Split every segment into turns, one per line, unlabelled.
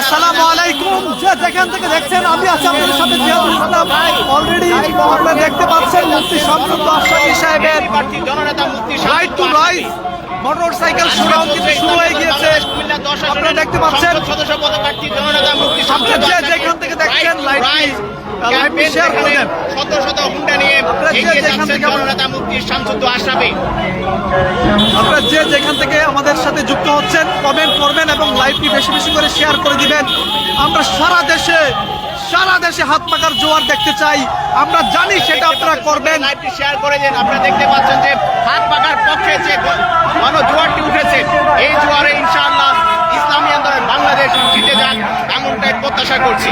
আসসালামু আলাইকুম। যে যেখান থেকে দেখছেন, আমি আছি আপনাদের সাথে জিয়াদুল ইসলাম অলরেডি আপনারা দেখতে পাচ্ছেন মুফতি শামসুল আশরাফি সাহেবের। Right to right motor cycle showdown কিন্তু শুরু হয়ে গিয়েছে। আপনারা দেখতে পাচ্ছেন
সদস্য পদপ্রার্থী জননেতা মুক্তি
আপনারা যেখান থেকে দেখছেন লাইভটি
শত শত হুন্ডা নিয়ে এগিয়ে যাচ্ছেন জননেতা মুক্তি শামসুদ্দ আশরাফি।
আপনারা যে যেখান থেকে আমাদের সাথে যুক্ত হচ্ছেন কমেন্ট করবেন এবং লাইভটি বেশি বেশি করে শেয়ার করে দিবেন। আমরা সারা দেশে সারা দেশে হাত পাকার জোয়ার দেখতে চাই। আমরা জানি সেটা আপনারা করবেন।
লাইভটি শেয়ার করে দিন। আপনারা দেখতে পাচ্ছেন যে হাত পাকার পক্ষে যে গণ জোয়ারটি উঠেছে এই জোয়ারে ইনশাআল্লাহ ইসলামী আন্দোলন বাংলাদেশ জিতে যাক এমনটাই প্রত্যাশা করছি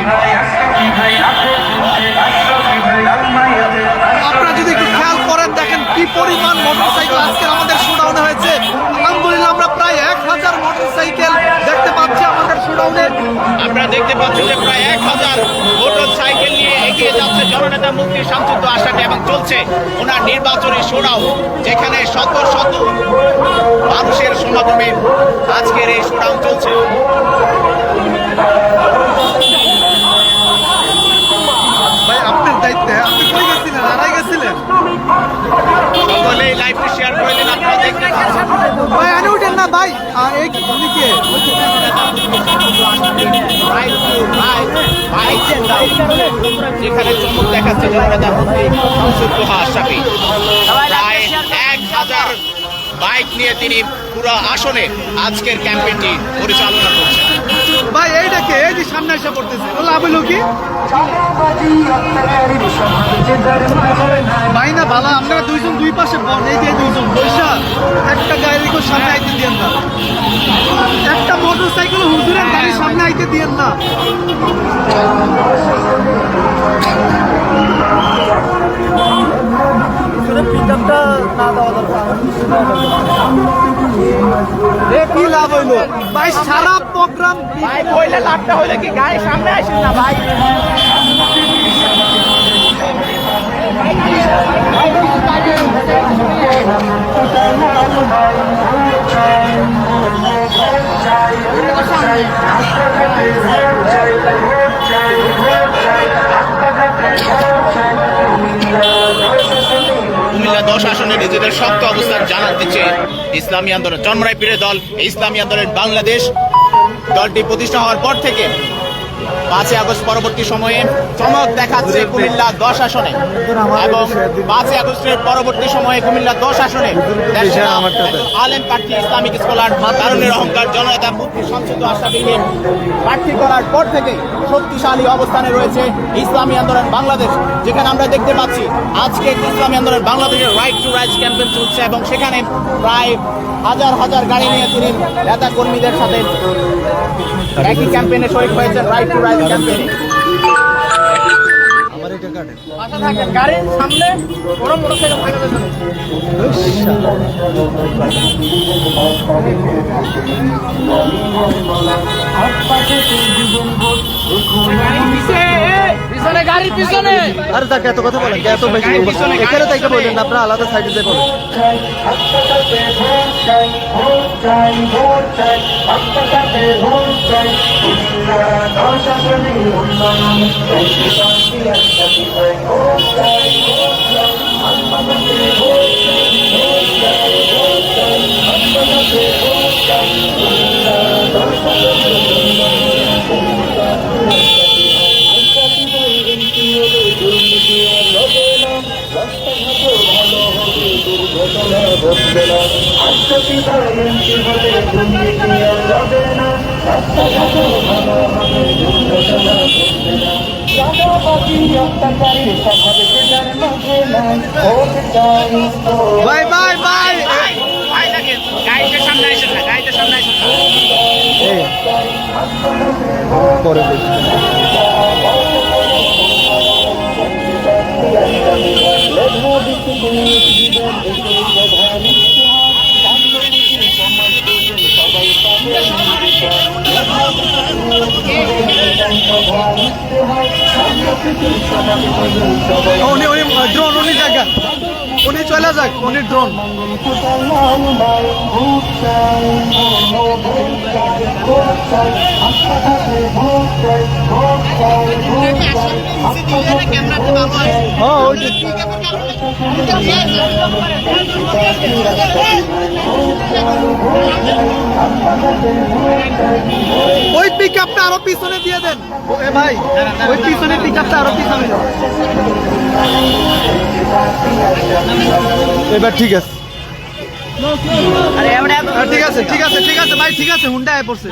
আপনারা যদি একটু খেয়াল করেন দেখেন কি পরিমাণ মোটরসাইকেল আজকে আমাদের শোডাউনে হয়েছে। আলহামদুলিল্লাহ, আমরা প্রায় এক হাজার মোটরসাইকেল দেখতে পাচ্ছি আমাদের শোডাউনে
আমরা দেখতে পাচ্ছি যে প্রায় এক হাজার মোটর সাইকেল নিয়ে এগিয়ে যাচ্ছে জননেতা মুক্তি শামসুদ্দ আশাকে এবং চলছে ওনার নির্বাচনী শোডাউন যেখানে শত শত মানুষের সমাগমে আজকের এই শোডাউন চলছে
ভাই আপনার দায়িত্বে আপনি কই গেছিলেন আড়াই গেছিলেন
সকলে এই লাইভটি শেয়ার করে দিন আপনারা দেখতে পাচ্ছেন
ভাই আনে উঠেন না ভাই আর এই দিকে
Right to right, right to right. যেখানে চমক দেখাচ্ছে জননেতা মুক্তি শামসুদ্দ আশাফি প্রায় এক হাজার বাইক নিয়ে তিনি পুরো আসনে আজকের ক্যাম্পেইনটি পরিচালনা করছেন।
ভাই এইটাকে এই যে সামনে এসে পড়তেছে। ও লাভ হলো ভাই না, ভালো, আপনারা দুইজন দুই পাশে বন, এই দুইজন। বৈশা, একটা গাড়ি কেউ সামনে আইতে দিয়েন না। একটা মোটর সাইকেল হুজুরের গাড়ির সামনে আইতে দিয়েন না। এ কি লাভ হইল? ভাই সারা প্রোগ্রাম
ভাই কইলে লাভটা হইলে কি? গায়ে সামনে আসেন না ভাই। কুমিল্লা দশ আসনে নিজেদের শক্ত অবস্থান জানাতে চেয়ে ইসলামী আন্দোলন। জন্মরায় পীরের দল ইসলামী আন্দোলন বাংলাদেশ দলটি প্রতিষ্ঠা হওয়ার পর থেকে পাঁচই আগস্ট পরবর্তী সময়ে চমক দেখাচ্ছে কুমিল্লা দশ আসনে। এবং পাঁচই আগস্টের পরবর্তী সময়ে কুমিল্লা দশ আসনে আলেম প্রার্থী, ইসলামিক স্কলার তারুণের অহংকার, জননেতা মুক্তি সংসদ আশাবিকে প্রার্থী করার পর থেকে শক্তিশালী অবস্থানে রয়েছে ইসলামী আন্দোলন বাংলাদেশ, যেখানে আমরা দেখতে পাচ্ছি আজকে ইসলামী আন্দোলন বাংলাদেশের রাইট টু রাইট ক্যাম্পেইন চলছে এবং সেখানে প্রায় হাজার হাজার গাড়ি নিয়ে তিনি নেতা কর্মীদের সাথে একই ক্যাম্পেইনে শরীর হয়েছেন রাইট টু রাইট ক্যাম্পেইনে গাড়ির সামনে বড় মোটরসাইকেল থাকা যাবে পিছনে গাড়ির পিছনে।
আরে তাকে এত কথা বলেন এত বেশি এখানে তাকে বলেন না, আপনারা আলাদা সাইডে দেখুন। বলেন বাই বাই বাই
ভাই। সামনে আসেন না গাড়িটার সামনে আসেন না
পরে উনি উনি দ্রোণ উনি জায়গা। উনি চলে যাক উনি ড্রোন ওই পিক আপটা আরও পিছনে দিয়ে দেন। ভাই, ওই পিছনে পিক আপটা আরও পিছনে এবার ঠিক আছে। ঠিক আছে ঠিক আছে ঠিক আছে ভাই ঠিক আছে হুন্ডা আয় পড়ছে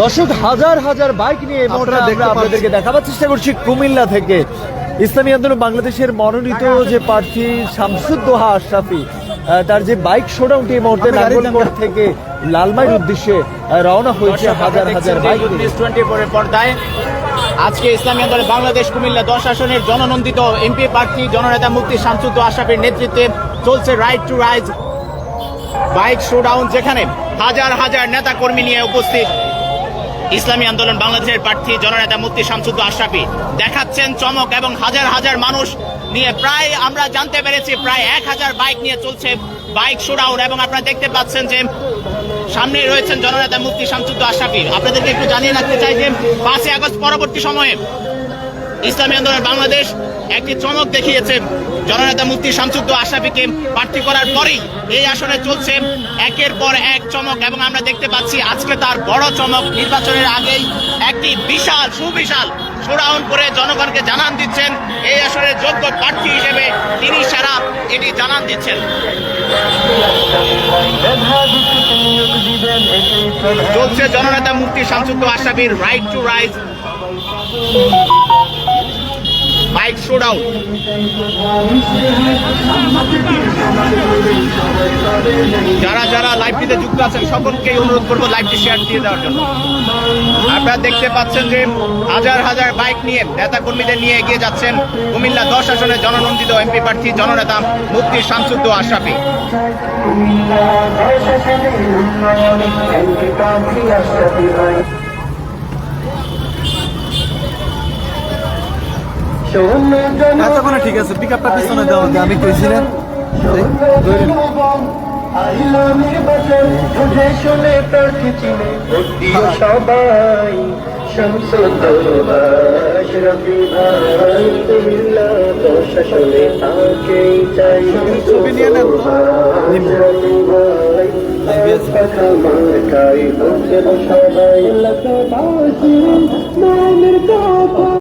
দর্শক হাজার হাজার বাইক নিয়ে। আপনাদেরকে দেখাবার চেষ্টা করছি কুমিল্লা থেকে ইসলামী আন্দোলন বাংলাদেশের মনোনীত যে প্রার্থী শামসুদ্দোহা আশরাফি তার যে বাইক শোডাউনটি এই মুহূর্তে
আপনি গাড়ি দেন
নাঙ্গলকোট
না।
থেকে লালমাইয়ের উদ্দেশ্যে রওনা হয়েছে হাজার হাজার বাইক
পর্দায় আজকে ইসলামী আন্দোলন বাংলাদেশ কুমিল্লা দশ আসনের জননন্দিত এমপি প্রার্থী জননেতা মুক্তি শামসুদ্দ আশরাফের নেতৃত্বে চলছে right to rise bike showdown যেখানে হাজার হাজার নেতা কর্মী নিয়ে উপস্থিত ইসলামী আন্দোলন বাংলাদেশের প্রার্থী জননেতা মুক্তি শামসুদ্দ আশরাফি। দেখাচ্ছেন চমক এবং হাজার হাজার মানুষ নিয়ে প্রায় আমরা জানতে পেরেছি, প্রায় এক হাজার বাইক নিয়ে চলছে বাইক শোডাউন এবং আপনারা দেখতে পাচ্ছেন যে সামনে রয়েছেন জননেতা মুক্তি শামসুদ্দ আশরাফি। আপনাদেরকে একটু জানিয়ে রাখতে চাই যে পাঁচই আগস্ট পরবর্তী সময়ে ইসলামী আন্দোলন বাংলাদেশ একটি চমক দেখিয়েছেন জননেতা মুক্তি শামসুদ্দ আশরাফিকে প্রার্থী করার পরেই এই আসনে চলছে একের পর এক চমক এবং আমরা দেখতে পাচ্ছি আজকে তার বড় চমক। নির্বাচনের আগেই একটি বিশাল, সুবিশাল শোডাউন করে জনগণকে জানান দিচ্ছেন। এই আসনের যোগ্য প্রার্থী হিসেবে তিনি সেরা এটি জানান দিচ্ছেন। চলছে জননেতা মুক্তি শামসুদ্দ আশরাফির রাইট টু রাইজ যারা যারা লাইভটিতে যুক্ত আছেন সকলকে অনুরোধ করব লাইভটি শেয়ার দিয়ে দেওয়ার জন্য। আপনারা দেখতে পাচ্ছেন যে হাজার হাজার বাইক নিয়ে নেতা কর্মীদের নিয়ে এগিয়ে যাচ্ছেন কুমিল্লা দশ আসনে জননন্দিত এমপি প্রার্থী, জননেতা মুফতি শামসুদ্দ আশরাফি।
এতক্ষণে ঠিক আছে পিক আপটা পিছনে দেওয়া আমি কইছিলাম
সবাই
ছবি নিয়ে নেন
সবাই